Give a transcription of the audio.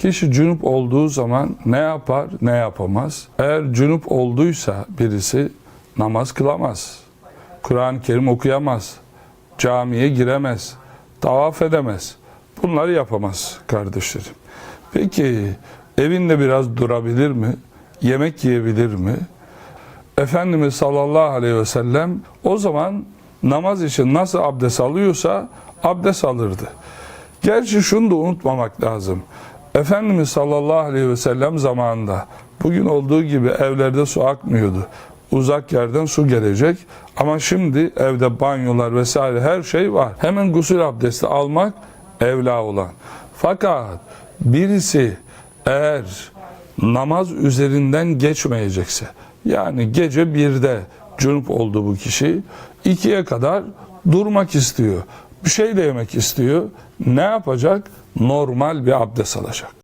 Kişi cünüp olduğu zaman ne yapar ne yapamaz? Eğer cünüp olduysa birisi namaz kılamaz. Kur'an-ı Kerim okuyamaz. Camiye giremez. Tavaf edemez. Bunları yapamaz kardeşlerim. Peki evinde biraz durabilir mi? Yemek yiyebilir mi? Efendimiz sallallahu aleyhi ve sellem o zaman namaz için nasıl abdest alıyorsa abdest alırdı. Gerçi şunu da unutmamak lazım. Efendimiz sallallahu aleyhi ve sellem zamanında bugün olduğu gibi evlerde su akmıyordu. Uzak yerden su gelecek ama şimdi evde banyolar vesaire her şey var. Hemen gusül abdesti almak evla olan. Fakat birisi eğer namaz üzerinden geçmeyecekse yani gece birde cunup oldu bu kişi ikiye kadar durmak istiyor. Bir şey de yemek istiyor. Ne yapacak? Normal bir abdest alacak.